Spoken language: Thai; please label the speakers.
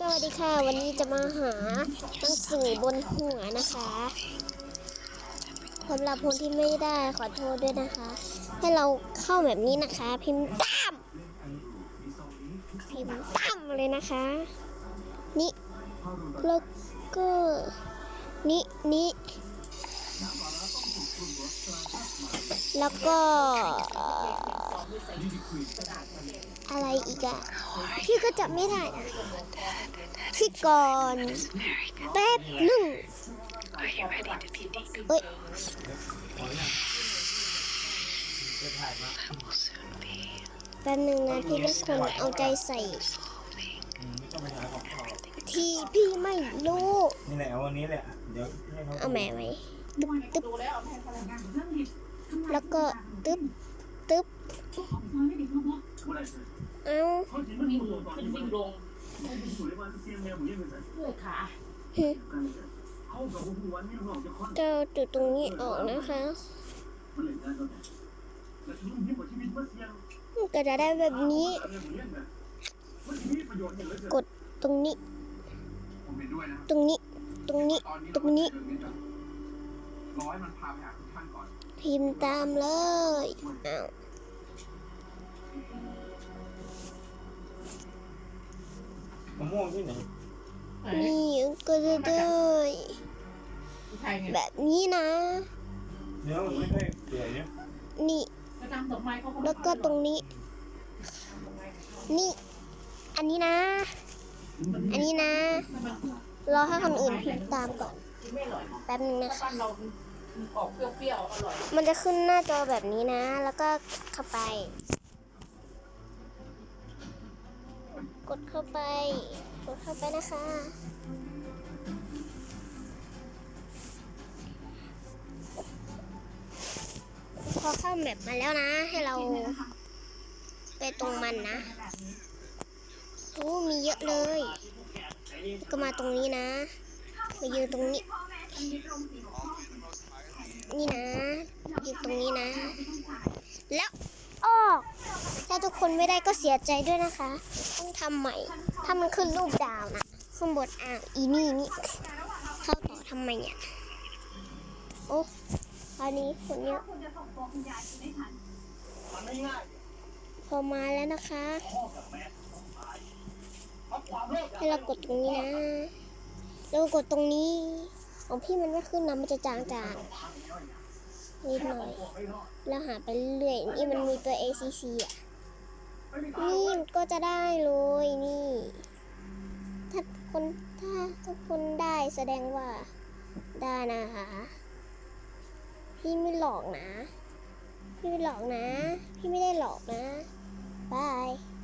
Speaker 1: สวัสดีค่ะ วันนี้จะมาหาหนังสือบนหัวนะคะสำหรับคนที่ไม่ได้ขอโทษด้วยนะคะ ให้เราเข้าแบบนี้นะคะ พิมพ์ตามพิมพ์ตามเลยนะคะ นี่แล้วก็นี่นี่แล้วก็อะไรอีกอะพี่ก็จำไม่ได้นะ พี่ก่อนแป๊บหนึ่งเอ้ยแป๊บหนึ่งนะพี่เป็นคนเอาใจใส่ที่พี่ไม่รู้
Speaker 2: นี่แหละวันนี้แหละเดี๋ยวเอา
Speaker 1: แหม่ไว้ตึ๊บตึ๊บแล้วก็ตึ๊บตึ๊บเอา
Speaker 3: ขึ้นวิ่งลง ด้วยขา
Speaker 1: จะเอาจุดตรงนี้ออกนะคะก็จะได้แบบนี้ กดตรงนี้ ตรงนี้ ตรงนี้ ตรงนี้
Speaker 4: ร้อยมันพาไปหาทุกท่านก่อน
Speaker 1: พิมพ์ตามเลยอ้
Speaker 2: มะม่วงที่ไหน
Speaker 1: นี่ก็จะได้
Speaker 3: ผู้ชายไง
Speaker 1: แบบนี้นะ
Speaker 2: เนื้อมันไม่ค่อยเปื่อยเนี่ย
Speaker 1: นี่
Speaker 3: ก็ตามดอกไม้เขา
Speaker 1: แล้วก็ตรงนี้ นี่ อันนี้นะ อันนี้นะ รอให้คนอื่นพิมพ์ตามก่อน
Speaker 3: ไม่อร่อย
Speaker 1: แป๊บนึงนะ
Speaker 3: ถ้า
Speaker 1: คะ
Speaker 3: บ้านเราออกเปรี้ยวๆอร่อย
Speaker 1: มันจะขึ้นหน้าจอแบบนี้นะ แล้วก็เข้าไป กดเข้าไป กดเข้าไปนะคะ พอเข้าแมปมาแล้วนะ ให้เราไปตรงมันนะโอ้มีเยอะเลย ก็มาตรงนี้นะมายืนตรงนี้ นี่นะยืนตรงนี้นะ แล้ว คนไม่ได้ก็เสียใจด้วยนะคะ ต้องทำใหม่ ถ้ามันขึ้นรูปดาวนะข้างบนอ่าวอีนี่นี่เข้าต่อทำไมเนี่ยโอ้คราวนี้คนเนี้ยพอมาแล้วนะคะให้เรากดตรงนี้นะแล้วกดตรงนี้ ของพี่มันไม่ขึ้นนะมันจะจางๆนิดหน่อย แล้วหาไปเรื่อยนี่มันมีตัว ACC อะนี่มั นี่ก็จะได้เลยนี่ ถ้าคนถ้าทุกคนได้แสดงว่าได้นะคะ พี่ไม่หลอกนะ พี่ไม่หลอกนะ พี่ไม่ได้หลอกนะบาย